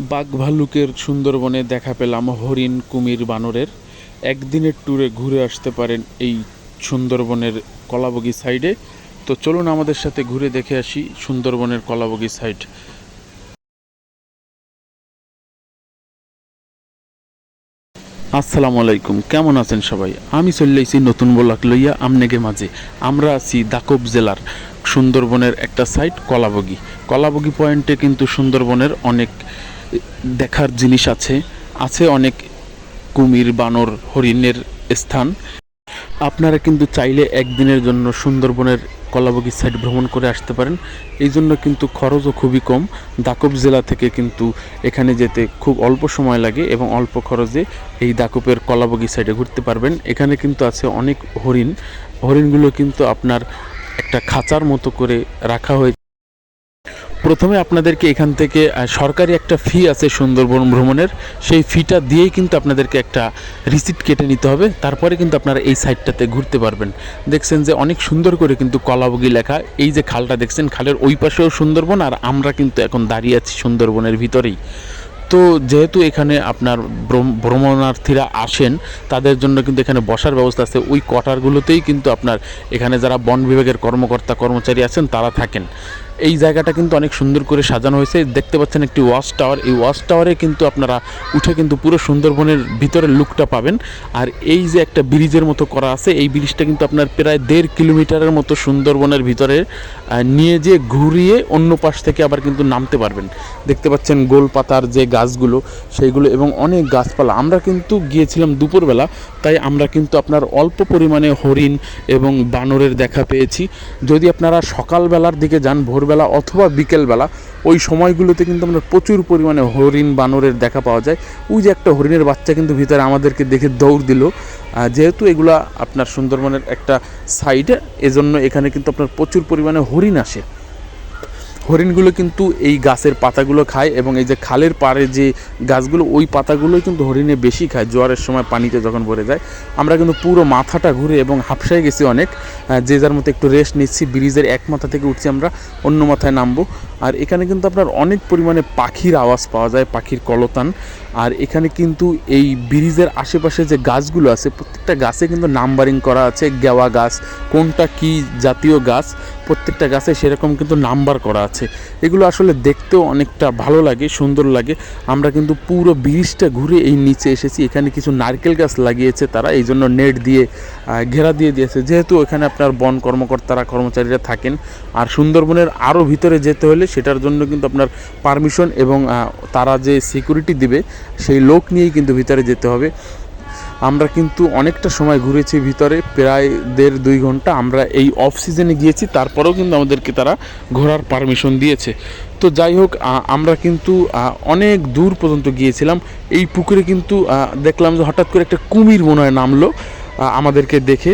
বাঘ ভাল্লুকের সুন্দরবনে দেখা পেলাম হরিণ কুমির বানরের। একদিনের ট্যুরে ঘুরে আসতে পারেন এই সুন্দরবনের কলাবগি সাইডে তো চলুন আমাদের সাথে ঘুরে দেখে আসি সুন্দরবনের কলাবগি সাইড আসসালামু আলাইকুম, কেমন আছেন সবাই? আমি চললেছি নতুন বলাক লইয়া আমনেগে মাঝে। আমরা আছি দাকব জেলার সুন্দরবনের একটা সাইট কলাবগি। কলাবগি পয়েন্টে কিন্তু সুন্দরবনের অনেক দেখার জিনিস আছে। আছে অনেক কুমির, বানর, হরিণের স্থান। আপনারা কিন্তু চাইলে একদিনের জন্য সুন্দরবনের কলাবগি সাইড ভ্রমণ করে আসতে পারেন। এই জন্য কিন্তু খরচও খুবই কম। দাকব জেলা থেকে কিন্তু এখানে যেতে খুব অল্প সময় লাগে এবং অল্প খরচে এই দাকবের কলাবগি সাইডে ঘুরতে পারবেন। এখানে কিন্তু আছে অনেক হরিণ। হরিণগুলো কিন্তু আপনার একটা খাঁচার মতো করে রাখা হয়েছে প্রথমে আপনাদেরকে এখান থেকে সরকারি একটা ফি আছে সুন্দরবন ভ্রমণের। সেই ফিটা দিয়েই কিন্তু আপনাদেরকে একটা রিসিপ্ট কেটে নিতে হবে। তারপরে কিন্তু আপনারা এই সাইডটাতে ঘুরতে পারবেন। দেখছেন যে অনেক সুন্দর করে কিন্তু কলাবগি লেখা। এই যে খালটা দেখছেন, খালের ওই পাশেও সুন্দরবন আর আমরা কিন্তু এখন দাঁড়িয়ে আছি সুন্দরবনের ভিতরেই। তো যেহেতু এখানে আপনার ভ্রমণার্থীরা আসেন, তাদের জন্য কিন্তু এখানে বসার ব্যবস্থা আছে। ওই কটারগুলোতেই কিন্তু আপনার এখানে যারা বন বিভাগের কর্মকর্তা কর্মচারী আছেন, তারা থাকেন। এই জায়গাটা কিন্তু অনেক সুন্দর করে সাজানো হয়েছে। দেখতে পাচ্ছেন একটি ওয়াচ টাওয়ার। এই ওয়াচ টাওয়ারে কিন্তু আপনারা উঠে কিন্তু পুরো সুন্দরবনের ভিতরের লুকটা পাবেন। আর এই যে একটা ব্রিজের মতো করা আছে, এই ব্রিজটা কিন্তু আপনার প্রায় দেড় কিলোমিটারের মতো সুন্দরবনের ভিতরে নিয়ে যেয়ে ঘুরিয়ে অন্য পাশ থেকে আবার কিন্তু নামতে পারবেন। দেখতে পাচ্ছেন গোল পাতার যে গাছগুলো, সেইগুলো এবং অনেক গাছপালা। আমরা কিন্তু গিয়েছিলাম দুপুরবেলা, তাই আমরা কিন্তু আপনার অল্প পরিমাণে হরিণ এবং বানরের দেখা পেয়েছি। যদি আপনারা সকালবেলার দিকে যান ভোরবেলা অথবা বিকেলবেলা, ওই সময়গুলোতে কিন্তু আমরা প্রচুর পরিমাণে হরিণ বানরের দেখা পাওয়া যায়। ওই যে একটা হরিণের বাচ্চা কিন্তু ভিতরে আমাদেরকে দেখে দৌড় দিল। যেহেতু এগুলা আপনার সুন্দরবনের একটা সাইডে এজন্য এখানে কিন্তু আপনার প্রচুর পরিমাণে হরিণ আসে। হরিণগুলো কিন্তু এই গাছের পাতাগুলো খায় এবং এই যে খালের পাড়ে যে গাছগুলো, ওই পাতাগুলোই কিন্তু হরিণে বেশি খায়। জোয়ারের সময় পানিতে যখন ভরে যায়, আমরা কিন্তু পুরো মাথাটা ঘুরে এবং হাফসায় গেছি অনেক। যে যার মতো একটু রেস্ট নিচ্ছি, ব্রিজের এক মাথা থেকে উঠছি আমরা, অন্য মাথায় নামবো। আর এখানে কিন্তু আপনার অনেক পরিমাণে পাখির আওয়াজ পাওয়া যায়, পাখির কলতান। আর এখানে কিন্তু এই ব্রিজের আশেপাশে যে গাছগুলো আছে, প্রত্যেকটা গাছে কিন্তু নাম্বারিং করা আছে, গেওয়া গাছ, কোনটা কি জাতীয় গাছ। প্রত্যেকটা গাছে সেরকম কিন্তু নাম্বার করা আছে। এগুলো আসলে দেখতেও অনেকটা ভালো লাগে, সুন্দর লাগে। আমরা কিন্তু পুরো ব্রিজটা ঘুরে এই নিচে এসেছি। এখানে কিছু নারকেল গাছ লাগিয়েছে তারা, এই জন্য নেট দিয়ে ঘেরা দিয়ে দিয়েছে। যেহেতু এখানে আপনার বন কর্মকর্তারা, কর্মচারীরা থাকেন, আর সুন্দরবনের আরও ভিতরে যেতে হলে সেটার জন্য কিন্তু আপনার পারমিশন এবং তারা যে সিকিউরিটি দিবে, সেই লোক নিয়েই কিন্তু ভিতরে যেতে হবে। আমরা কিন্তু অনেকটা সময় ঘুরেছি ভিতরে, প্রায় দেড় দুই ঘণ্টা আমরা এই অফ সিজনে গিয়েছি, তারপরেও কিন্তু আমাদেরকে তারা ঘোরার পারমিশন দিয়েছে। তো যাই হোক আমরা কিন্তু অনেক দূর পর্যন্ত গিয়েছিলাম। এই পুকুরে কিন্তু দেখলাম যে হঠাৎ করে একটা কুমির মনে হয় নামলো আমাদেরকে দেখে।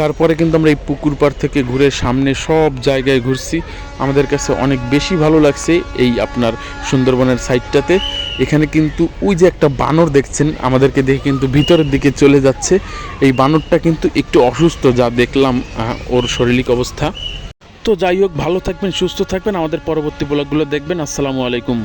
তারপরে কিন্তু আমরা এই পুকুর পাড় থেকে ঘুরে সামনে সব জায়গায় ঘুরছি। আমাদের কাছে অনেক বেশি ভালো লাগছে এই আপনার সুন্দরবনের সাইডটাতে এখানে কিন্তু ওই যে একটা বানর দেখছেন, আমাদেরকে দেখে কিন্তু ভিতরের দিকে চলে যাচ্ছে। এই বানরটা কিন্তু একটু অসুস্থ, যা দেখলাম ওর শরীরিক অবস্থা। তো যাই হোক, ভালো থাকবেন, সুস্থ থাকবেন। আমাদের পরবর্তী ব্লগগুলো দেখবেন। আসসালামু আলাইকুম।